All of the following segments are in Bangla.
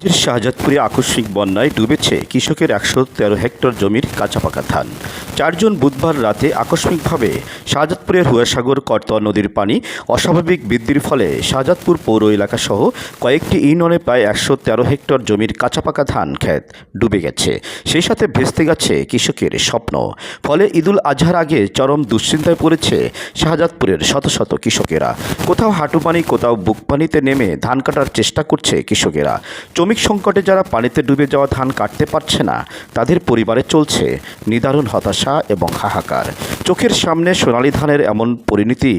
রাজধানীর শাহজাদপুরে আকস্মিক বন্যায় ডুবেছে কৃষকের একশো তেরো হেক্টর জমির কাঁচাপাকা ধান। চারজন বুধবার রাতে আকস্মিকভাবে শাহজাদপুরের হুয়াসাগর করতোয়া নদীর পানি অস্বাভাবিক বৃদ্ধির ফলে শাহজাদপুর পৌর এলাকাসহ কয়েকটি ইউনিয়নে প্রায় একশো তেরো হেক্টর জমির কাঁচাপাকা ধান ক্ষেত ডুবে গেছে। সেই সাথে ভেস্তে গেছে কৃষকের স্বপ্ন। ফলে ঈদুল আজহার আগে চরম দুশ্চিন্তায় পড়েছে শাহজাদপুরের শত শত কৃষকেরা। কোথাও হাঁটু পানি কোথাও বুক পানিতে নেমে ধান কাটার চেষ্টা করছে কৃষকেরা। শ্রমিক সংকটে যারা পানিতে ডুবে যাওয়া ধান কাটতে পারছে না, তাদের পরিবারে চলছে নিদারুণ হতাশা এবং হাহাকার। চোখের সামনে সোনালী ধানের এমন পরিণতি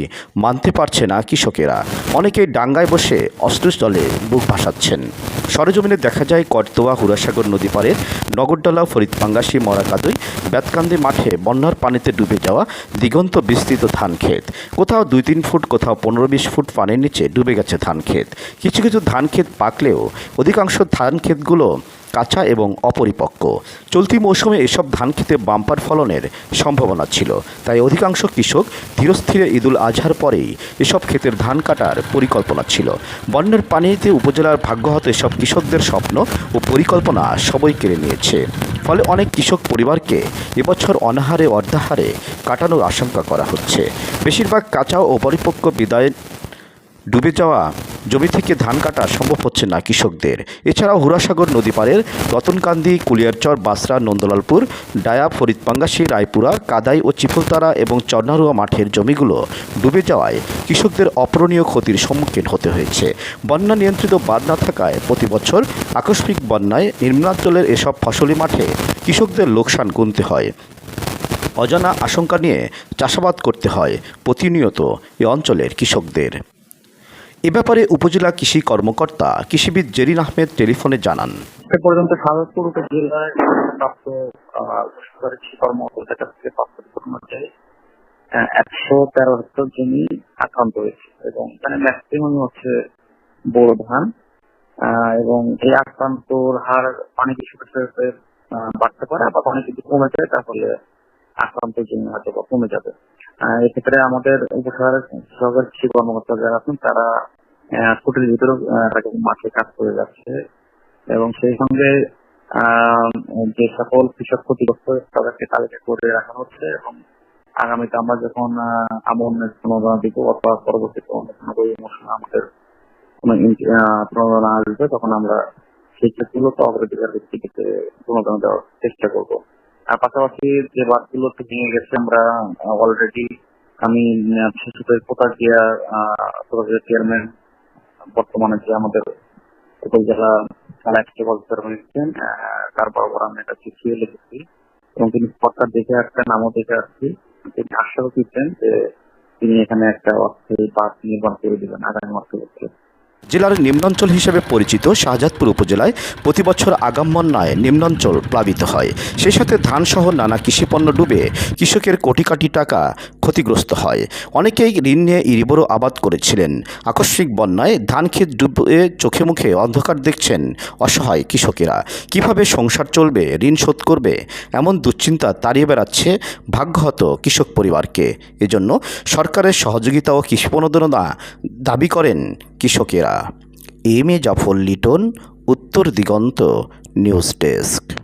মানতে পারছে না কৃষকেরা। অনেকেই ডাঙ্গায় বসে অস্ত্রস্থলে বুক ভাসাচ্ছেন। সরেজমিনে দেখা যায় করতোয়া হুরাসাগর নদী পাড়ের নগরডালা ফরিদপাঙ্গাসি মরাকাদই বেতকান্দি মাঠে বন্যার পানিতে ডুবে যাওয়া দিগন্ত বিস্তৃত ধান ক্ষেত। কোথাও দুই তিন ফুট, কোথাও পনেরো বিশ ফুট পানির নিচে ডুবে গেছে ধান ক্ষেত। কিছু কিছু ধান ক্ষেত পাকলেও অধিকাংশ ধান ক্ষেতগুলো কাঁচা এবং অপরিপক্ক। চলতি মৌসুমে এসব ধান খেতে বাম্পার ফলনের সম্ভাবনা ছিল। তাই অধিকাংশ কৃষক ধীরস্থিরে ঈদুল আজহার পরেই এসব ক্ষেতের ধান কাটার পরিকল্পনা ছিল। বন্যার পানিতে উপজেলার ভাগ্যহত এসব কৃষকদের স্বপ্ন ও পরিকল্পনা সবই কেড়ে নিয়েছে। ফলে অনেক কৃষক পরিবারকে এবছর অনাহারে অর্ধাহারে কাটানোর আশঙ্কা করা হচ্ছে। বেশিরভাগ কাঁচা ও পরিপক্ক বিদায় ডুবে যাওয়া জমি থেকে ধান কাটা সম্ভব হচ্ছে না কৃষকদের। এছাড়াও হুরাসাগর নদী পাড়ের রতনকান্দি, কুলিয়ারচর বাসরা নন্দলালপুর, ডায়া ফরিদপাঙ্গাসী রায়পুরা, কাদাই ও চিফলতারা এবং চন্নারুয়া মাঠের জমিগুলো ডুবে যাওয়ায় কৃষকদের অপূরণীয় ক্ষতির সম্মুখীন হতে হয়েছে। বন্যা নিয়ন্ত্রিত বাদ না থাকায় প্রতি বছর আকস্মিক বন্যায় নিম্নাঞ্চলের এসব ফসলি মাঠে কৃষকদের লোকসান গুনতে হয়। অজানা আশঙ্কা নিয়ে চাষাবাদ করতে হয় প্রতিনিয়ত এ অঞ্চলের কৃষকদের। এ ব্যাপারে উপজেলা কৃষি কর্মকর্তা কৃষিবিদ জেরিন আহমেদ টেলিফোনে জানান। এ পর্যন্ত শাহজাদপুর উপজেলায় প্রাপ্ত কৃষি প্রাপ্ত একশো তেরো হেক্টর জমি আক্রান্ত হয়েছে এবং এখানে ম্যাক্সিমাম হচ্ছে বোরো ধান এবং এই আক্রান্তর হার পানি কিছু বাড়তে পারে আবার অনেক কিছু কমে যায় তাহলে আক্রান্তের জন্য হয়তো কমে যাবে। এক্ষেত্রে আমাদের উপশহরের সরকারি কৃষি কর্মকর্তা যারা আছেন, তারা কুটির ভিতরে মাঠে কাজ করে যাচ্ছে। এবং সেই সঙ্গে যে সকল কৃষক ক্ষতিগ্রস্ত তাদেরকে তালিকা করে রাখা হচ্ছে এবং আগামীতে আমরা যখন আমনের প্রণোদনা দিব অথবা পরবর্তী প্রণোদনা ওই মৌসুমে আমাদের প্রণোদনা আসবে, তখন আমরা সেই ক্ষেত্রগুলোতে অগ্রাধিকার ভিত্তিতে প্রণোদনা দেওয়ার চেষ্টা করব। আর পাশাপাশি যে বাসগুলোতে ভেঙে গেছে আমরা অলরেডি আমি আহ, বিশেষত পোতাজিয়া চেয়ারম্যান বর্তমানে যে আমাদের উপজেলা অফিসার হয়েছেন আহ, তার বরাবর আমি একটা চিঠিও লিখেছি এবং তিনি সরকার দেখে আসছেন নামও দেখে আসছি। তিনি আশ্বাস দিচ্ছেন যে তিনি এখানে একটা অস্থায়ী পার্ক নির্মাণ করে দিবেন আগামী মাসে জেলার নিম্নাঞ্চল হিসেবে পরিচিত শাহজাদপুর উপজেলায় প্রতি বছর আগাম বন্যায় নিম্নাঞ্চল প্লাবিত হয়। সেই সাথে ধানসহ নানা কৃষিপণ্য ডুবে কৃষকের কোটি কোটি টাকা ক্ষতিগ্রস্ত হয়। অনেকেই ঋণ নিয়ে ইরিবরও আবাদ করেছিলেন। আকস্মিক বন্যায় ধান ক্ষেত ডুবে চোখে মুখে অন্ধকার দেখছেন অসহায় কৃষকেরা। কীভাবে সংসার চলবে, ঋণ শোধ করবে? এমন দুশ্চিন্তা তাড়িয়ে বেড়াচ্ছে ভাগ্যহত কৃষক পরিবারকে। এজন্য সরকারের সহযোগিতা ও কৃষি প্রণোদনা দাবি করেন কৃষকেরা। এম এ জাফর লিটন, উত্তর দিগন্ত, নিউজ ডেস্ক।